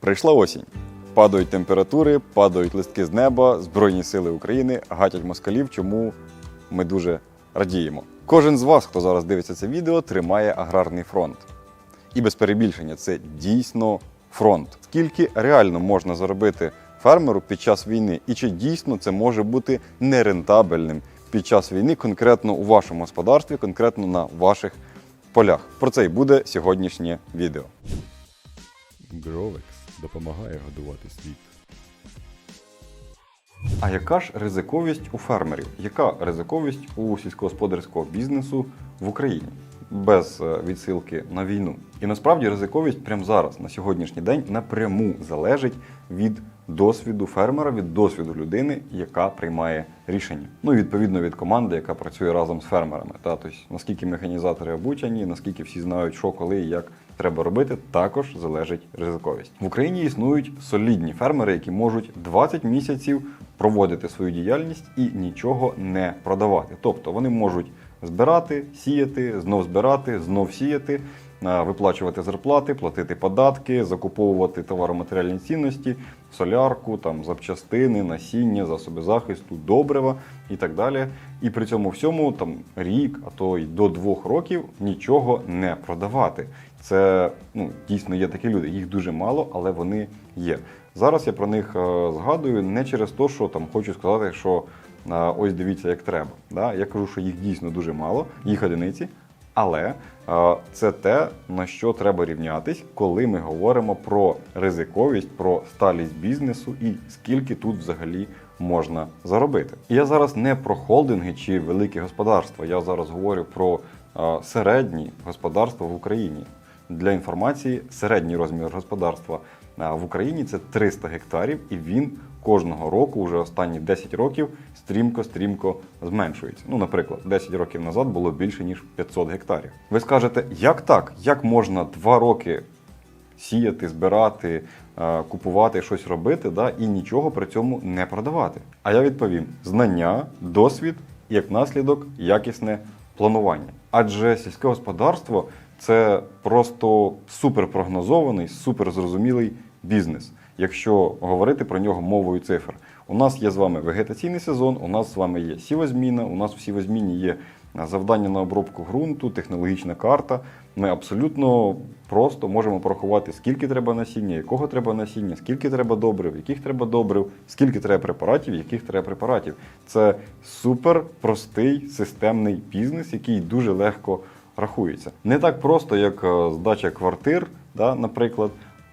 Прийшла осінь. Падають температури, падають листки з неба, Збройні сили України гатять москалів, чому ми дуже радіємо. Кожен з вас, хто зараз дивиться це відео, тримає аграрний фронт. І без перебільшення це дійсно фронт. Скільки реально можна заробити фермеру під час війни, і чи дійсно це може бути нерентабельним під час війни, конкретно у вашому господарстві, конкретно на ваших полях? Про це й буде сьогоднішнє відео. Гровекс допомагає годувати світ. А яка ж ризиковість у фермерів? Яка ризиковість у сільськогосподарського бізнесу в Україні? Без е, відсилки на війну. І насправді ризиковість прямо зараз, на сьогоднішній день, напряму залежить від досвіду фермера, від досвіду людини, яка приймає рішення. Ну і відповідно від команди, яка працює разом з фермерами. Та тобто, наскільки механізатори обучені, наскільки всі знають, що коли і як треба робити, також залежить ризиковість. В Україні існують солідні фермери, які можуть 20 місяців проводити свою діяльність і нічого не продавати. Тобто вони можуть збирати, сіяти, знов збирати, знов сіяти, виплачувати зарплати, платити податки, закуповувати товароматеріальні цінності, солярку, там запчастини, насіння, засоби захисту, добрива і так далі. І при цьому всьому там рік, а то й до двох років нічого не продавати. Це ну, дійсно є такі люди. Їх дуже мало, але вони є. Зараз я про них е, згадую не через те, що там хочу сказати, що е, ось дивіться, як треба. Да? Я кажу, що їх дійсно дуже мало, їх одиниці. Але е, це те, на що треба рівнятись, коли ми говоримо про ризиковість, про сталість бізнесу і скільки тут взагалі можна заробити. Я зараз не про холдинги чи великі господарства. Я зараз говорю про е, середні господарства в Україні. Для інформації, середній розмір господарства в Україні це 300 гектарів, і він кожного року, вже останні 10 років, стрімко-стрімко зменшується. Ну, наприклад, 10 років назад було більше ніж 500 гектарів. Ви скажете, як так? Як можна 2 роки сіяти, збирати, е, купувати, щось робити, да, і нічого при цьому не продавати? А я відповім: знання, досвід і як наслідок якісне планування. Адже сільське господарство це просто суперпрогнозований, суперзрозумілий бізнес, якщо говорити про нього мовою цифр. У нас є з вами вегетаційний сезон, у нас з вами є сівозміна, у нас в сівозміні є завдання на обробку ґрунту, технологічна карта. Ми абсолютно просто можемо порахувати, скільки треба насіння, якого треба насіння, скільки треба добрив, яких треба добрив, скільки треба препаратів, яких треба препаратів. Це супер простий системний бізнес, який дуже легко рахується. Не так просто, як е, здача квартир, да, наприклад,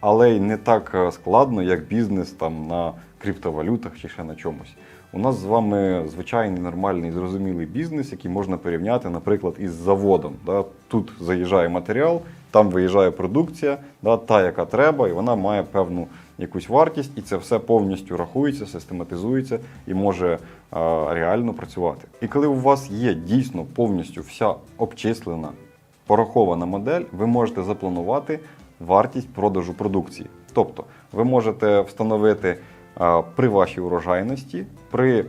але й не так е, складно, як бізнес там на криптовалютах чи ще на чомусь. У нас з вами звичайний нормальний зрозумілий бізнес, який можна порівняти, наприклад, із заводом. Да. Тут заїжджає матеріал, там виїжджає продукція, да, та, яка треба, і вона має певну якусь вартість, і це все повністю рахується, систематизується і може е, реально працювати. І коли у вас є дійсно повністю вся обчислена, порахована модель, ви можете запланувати вартість продажу продукції. Тобто ви можете встановити е, при вашій урожайності, при е,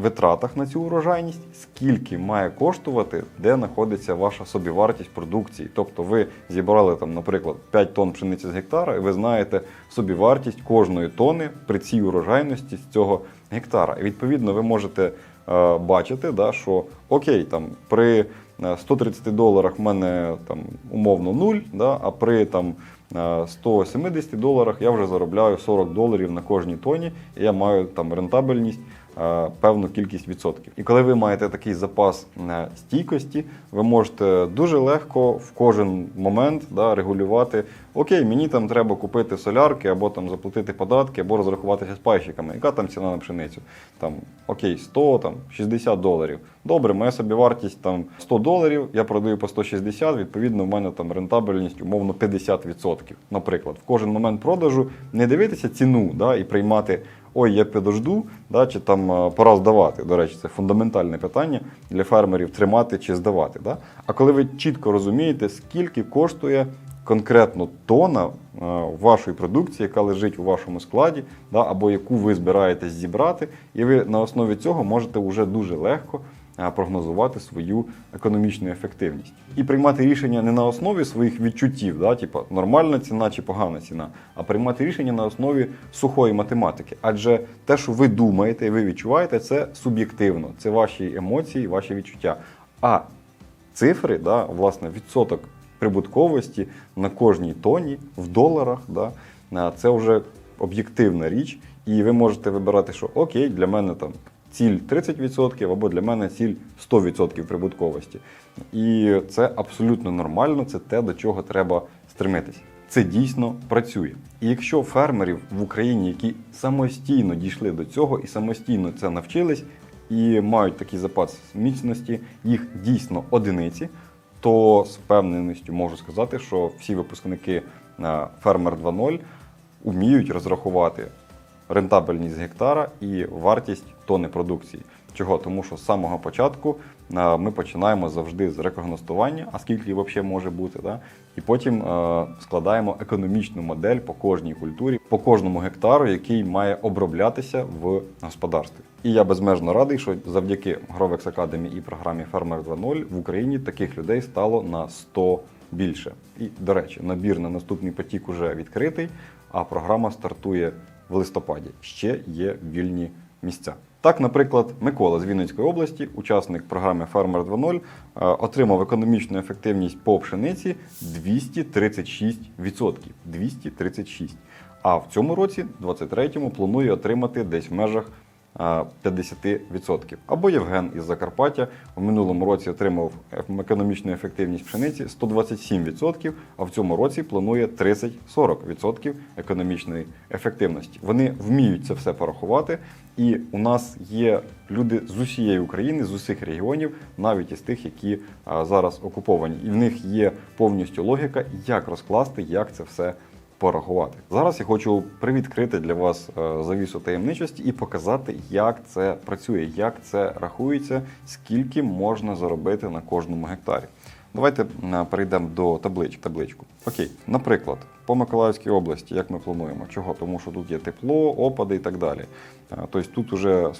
витратах на цю урожайність, скільки має коштувати, де знаходиться ваша собівартість продукції. Тобто ви зібрали там, наприклад, 5 тонн пшениці з гектара, і ви знаєте собівартість кожної тони при цій урожайності з цього гектара. І відповідно ви можете бачити, да, що окей, там при е, 130 доларах в мене там умовно 0, да, а при там е, 170 доларах я вже заробляю 40 доларів на кожній тоні, і я маю там рентабельність е, певну кількість відсотків. І коли ви маєте такий запас е, стійкості, ви можете дуже легко в кожен момент да, регулювати. Окей, мені там треба купити солярки, або там заплатити податки, або розрахуватися з пайщиками. Яка там ціна на пшеницю? Там окей, 100, там 60 доларів. Добре, моя собі вартість там 100 доларів, я продаю по 160, відповідно, в мене там рентабельність умовно 50%. Наприклад, в кожен момент продажу не дивитися ціну да, і приймати. Ой, я підожду, да, чи там е, пора здавати. До речі, це фундаментальне питання для фермерів тримати чи здавати. Да? А коли ви чітко розумієте, скільки коштує конкретно тона е, вашої продукції, яка лежить у вашому складі, да, або яку ви збираєтесь зібрати, і ви на основі цього можете вже дуже легко прогнозувати свою економічну ефективність і приймати рішення не на основі своїх відчуттів, да, типу нормальна ціна чи погана ціна, а приймати рішення на основі сухої математики. Адже те, що ви думаєте і ви відчуваєте, це суб'єктивно, це ваші емоції, ваші відчуття. А цифри, да, власне, відсоток прибутковості на кожній тоні в доларах, да, це вже об'єктивна річ, і ви можете вибирати, що окей, для мене там ціль 30% або для мене ціль 100% прибутковості. І це абсолютно нормально, це те, до чого треба стремитись. Це дійсно працює. І якщо фермерів в Україні, які самостійно дійшли до цього і самостійно це навчились, і мають такий запас міцності, їх дійсно одиниці, то з впевненістю можу сказати, що всі випускники е, Фермер 2.0 вміють розрахувати рентабельність гектара і вартість тони продукції. Чого? Тому що з самого початку е, ми починаємо завжди з рекогностування, а скільки взагалі може бути, да? і потім е, складаємо економічну модель по кожній культурі, по кожному гектару, який має оброблятися в господарстві. І я безмежно радий, що завдяки Grovex Academy і програмі Farmer 2.0 в Україні таких людей стало на 100 більше. І, до речі, набір на наступний потік уже відкритий, а програма стартує в листопаді. Ще є вільні місця. Так, наприклад, Микола з Вінницької області, учасник програми Фермер 2.0, е, отримав економічну ефективність по пшениці 236%. 236. А в цьому році, 23-му, планує отримати десь в межах 50%. Або Євген із Закарпаття в минулому році отримав економічну ефективність пшениці 127%, а в цьому році планує 30-40% економічної ефективності. Вони вміють це все порахувати, і у нас є люди з усієї України, з усіх регіонів, навіть із тих, які зараз окуповані. І в них є повністю логіка, як розкласти, як це все порахувати. Зараз я хочу привідкрити для вас е, завісу таємничості і показати, як це працює, як це рахується, скільки можна заробити на кожному гектарі. Давайте е, перейдемо до таблич, табличку. Окей, наприклад, по Миколаївській області, як ми плануємо? Чого? Тому що тут є тепло, опади і так далі. Е, Тобто тут вже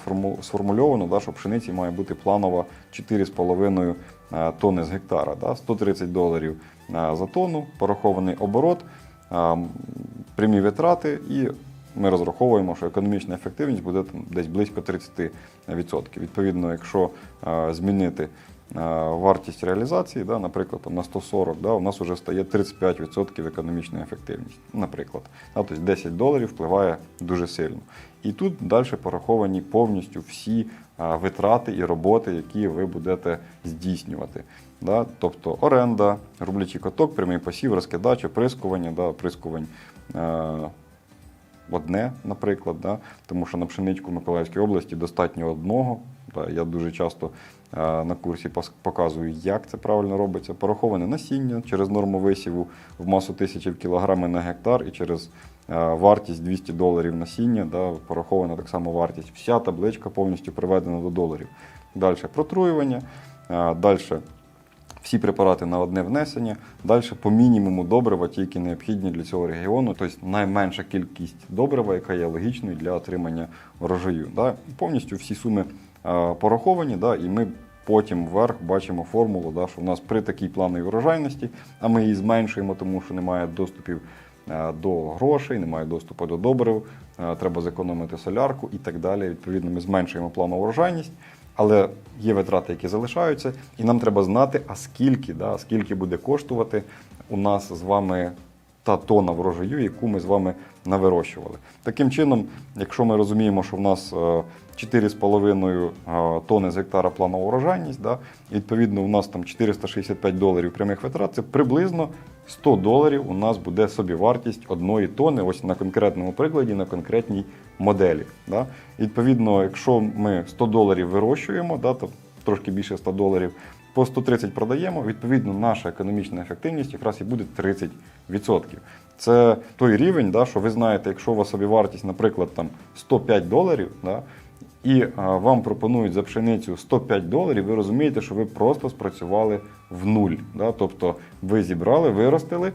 сформульовано, да, що пшениці має бути планова 4,5 е, тонни з гектара, да, 130 доларів за тонну, порахований оборот, прямі витрати, і ми розраховуємо, що економічна ефективність буде там десь близько 30%. Відповідно, якщо змінити вартість реалізації, да, наприклад, там, на 140, да, у нас вже стає 35% економічна ефективність. Наприклад, да, тобто 10 доларів впливає дуже сильно. І тут далі пораховані повністю всі витрати і роботи, які ви будете здійснювати. Да? Тобто оренда, рублячий каток, прямий посів, розкидач, оприскування, да, оприскувань. Е, одне, наприклад, да? тому що на пшеничку в Миколаївській області достатньо одного. Да? Я дуже часто е, на курсі показую, як це правильно робиться. Пораховане насіння через норму висіву в масу тисячі кілограми на гектар і через е, вартість 200 доларів насіння, да? порахована так само вартість. Вся табличка повністю приведена до доларів. Далі протруювання, далі всі препарати на одне внесення. Далі по мінімуму добрива, ті, які необхідні для цього регіону, тобто найменша кількість добрива, яка є логічною для отримання врожаю. Да? Повністю всі суми е, пораховані, да? і ми потім вверх бачимо формулу, да? що в нас при такій плановій врожайності, а ми її зменшуємо, тому що немає доступів е, до грошей, немає доступу до добрив, е, треба зекономити солярку і так далі. Відповідно, ми зменшуємо планову врожайність. Але є витрати, які залишаються, і нам треба знати, а скільки, да, скільки буде коштувати у нас з вами та тона врожаю, яку ми з вами навирощували. Таким чином, якщо ми розуміємо, що в нас е, 4,5 е, тони з гектара планова урожайність, да, відповідно у нас там 465 доларів прямих витрат, це приблизно 100 доларів у нас буде собівартість одної тони, ось на конкретному прикладі, на конкретній моделі. Да. Відповідно, якщо ми 100 доларів вирощуємо, да, то трошки більше 100 доларів, по 130 продаємо, відповідно, наша економічна ефективність якраз і буде 30%. Це той рівень, да, що ви знаєте, якщо у вас собівартість, наприклад, там 105 доларів, да, і а, вам пропонують за пшеницю 105 доларів, ви розумієте, що ви просто спрацювали в нуль. Да? Тобто ви зібрали, виростили,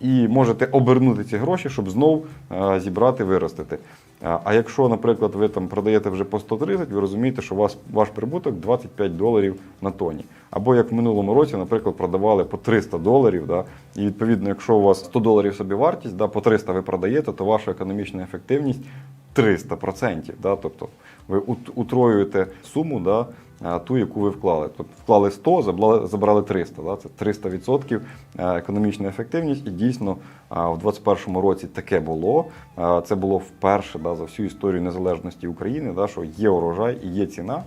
і можете обернути ці гроші, щоб знов е, зібрати, виростити. Е, А якщо, наприклад, ви там продаєте вже по 130, ви розумієте, що вас ваш прибуток 25 доларів на тоні. Або як в минулому році, наприклад, продавали по 300 доларів. Да, і відповідно, якщо у вас 100 доларів собі вартість, да, по 300 ви продаєте, то ваша економічна ефективність 300%. Да, тобто ви ут- утроюєте суму, да, ту, яку ви вклали. Тобто вклали 100, забрали, забрали 300. Да, це 300% е, економічна ефективність. І дійсно а, в 2021 році таке було. Це було вперше да, за всю історію незалежності України, да, що є урожай і є ціна.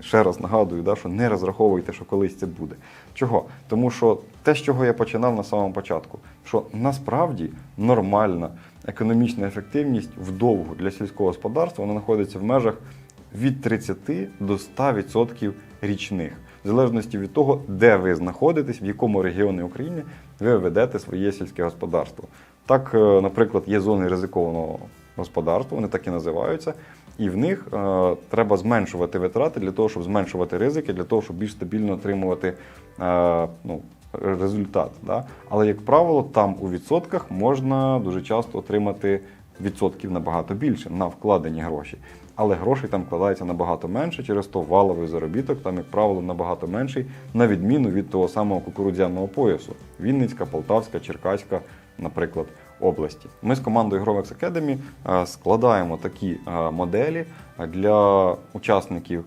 Ще раз нагадую, да, що не розраховуйте, що колись це буде. Чого? Тому що те, з чого я починав на самому початку, що насправді нормальна економічна ефективність вдовгу для сільського господарства вона знаходиться в межах від 30 до 100% річних, в залежності від того, де ви знаходитесь, в якому регіоні України ви ведете своє сільське господарство. Так, е, наприклад, є зони ризикованого господарства, вони так і називаються. І в них е, треба зменшувати витрати для того, щоб зменшувати ризики, для того, щоб більш стабільно отримувати е, ну, результат. Да? Але, як правило, там у відсотках можна дуже часто отримати відсотків набагато більше на вкладені гроші. Але грошей там вкладається набагато менше, через то валовий заробіток там, як правило, набагато менший, на відміну від того самого кукурудзяного поясу. Вінницька, Полтавська, Черкаська, наприклад, області. Ми з командою Grovex Academy е, складаємо такі е, моделі для учасників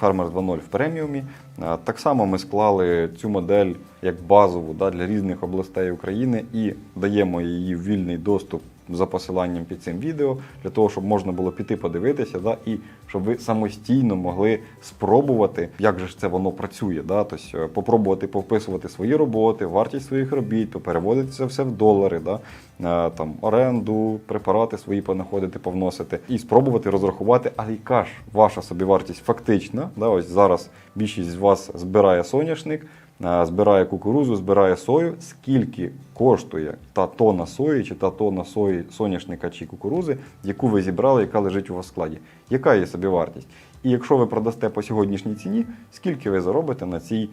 Фермер 2.0 в преміумі. Е, Так само ми склали цю модель як базову да, для різних областей України і даємо її в вільний доступ за посиланням під цим відео, для того, щоб можна було піти подивитися, да, і щоб ви самостійно могли спробувати, як же ж це воно працює. Да? Тобто, е, попробувати повписувати свої роботи, вартість своїх робіт, переводити це все в долари, да? е, там, оренду, препарати свої понаходити, повносити, і спробувати розрахувати, а яка ж ваша собівартість фактична. Да? Ось зараз більшість з вас збирає соняшник. Збирає кукурузу, збирає сою, скільки коштує та тонна сої, чи та тонна сої, соняшника чи кукурузи, яку ви зібрали, яка лежить у вас в складі. Яка є собівартість? І якщо ви продасте по сьогоднішній ціні, скільки ви заробите на цій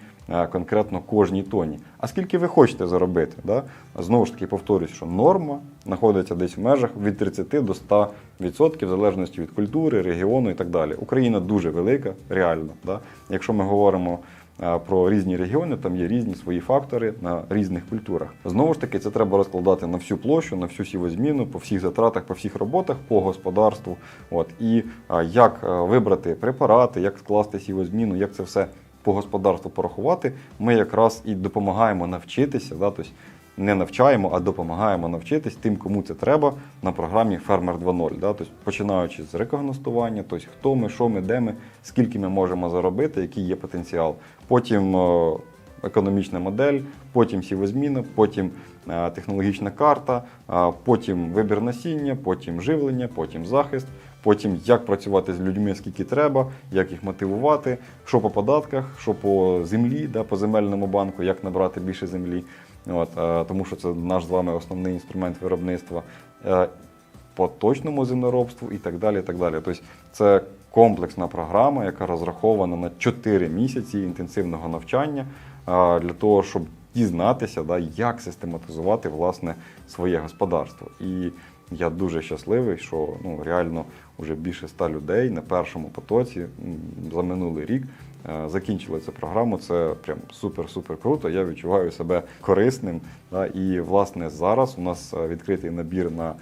конкретно кожній тоні? А скільки ви хочете заробити? Да? Знову ж таки, повторюсь, що норма знаходиться десь в межах від 30 до 100%, в залежності від культури, регіону і так далі. Україна дуже велика, реально. Да? Якщо ми говоримо про різні регіони, там є різні свої фактори на різних культурах. Знову ж таки, це треба розкладати на всю площу, на всю сівозміну, по всіх затратах, по всіх роботах, по господарству. От і як вибрати препарати, як скласти сівозміну, як це все по господарству порахувати. Ми якраз і допомагаємо навчитися. Да, тобто не навчаємо, а допомагаємо навчитись тим, кому це треба на програмі Фермер 2.0. Да? Тобто, починаючи з рекогностування, тобто хто ми, що ми, де ми, скільки ми можемо заробити, який є потенціал. Потім е, економічна модель, потім сівозміна, потім е, технологічна карта, е, потім вибір насіння, потім живлення, потім захист. Потім як працювати з людьми, скільки треба, як їх мотивувати, що по податках, що по землі, да, по земельному банку, як набрати більше землі. От, е, тому що це наш з вами основний інструмент виробництва. Е, по точному землеробству і так далі. І так далі. Тобто це комплексна програма, яка розрахована на 4 місяці інтенсивного навчання для того, щоб дізнатися, да, як систематизувати власне своє господарство. І я дуже щасливий, що ну, реально вже більше ста людей на першому потоці за минулий рік е, закінчили цю програму. Це прям супер-супер круто. Я відчуваю себе корисним. І власне зараз у нас е, відкритий набір на е,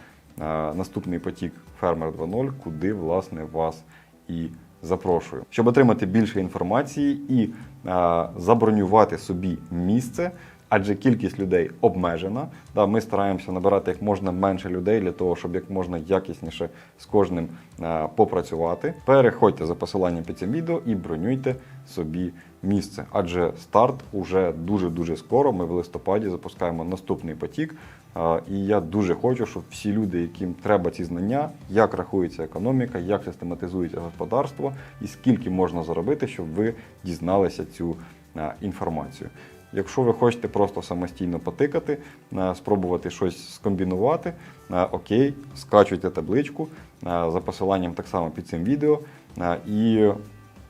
наступний потік Фермер 2.0, куди власне вас і запрошую. Щоб отримати більше інформації і е, забронювати собі місце. Адже кількість людей обмежена. Да, ми стараємося набирати як можна менше людей для того, щоб як можна якісніше з кожним е, попрацювати. Переходьте за посиланням під цим відео і бронюйте собі місце. Адже старт уже дуже дуже скоро. Ми в листопаді запускаємо наступний потік. Е, І я дуже хочу, щоб всі люди, яким треба ці знання, як рахується економіка, як систематизується господарство і скільки можна заробити, щоб ви дізналися цю е, інформацію. Якщо ви хочете просто самостійно потикати, е, спробувати щось скомбінувати, е, окей, скачуйте табличку е, за посиланням так само під цим відео і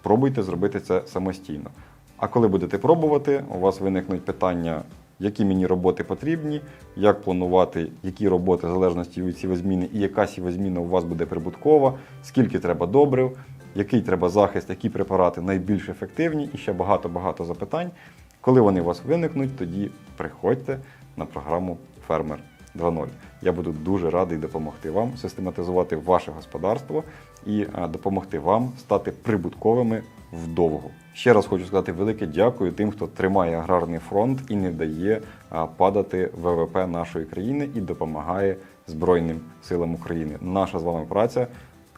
пробуйте зробити це самостійно. А коли будете пробувати, у вас виникнуть питання, які мені роботи потрібні, як планувати, які роботи в залежності від сівозміни і яка сівозміна у вас буде прибуткова, скільки треба добрив, який треба захист, які препарати найбільш ефективні, і ще багато-багато запитань. Коли вони у вас виникнуть, тоді приходьте на програму Фермер 2.0. Я буду дуже радий допомогти вам систематизувати ваше господарство і е, допомогти вам стати прибутковими вдовго. Ще раз хочу сказати велике дякую тим, хто тримає аграрний фронт і не дає падати ВВП нашої країни і допомагає Збройним силам України. Наша з вами праця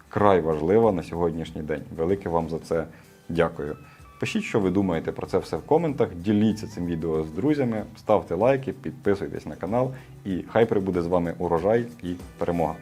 край важлива на сьогоднішній день. Велике вам за це дякую. Пишіть, що ви думаєте про це все в коментах. Діліться цим відео з друзями, ставте лайки, підписуйтесь на канал, і хай прибуде з вами урожай і перемога.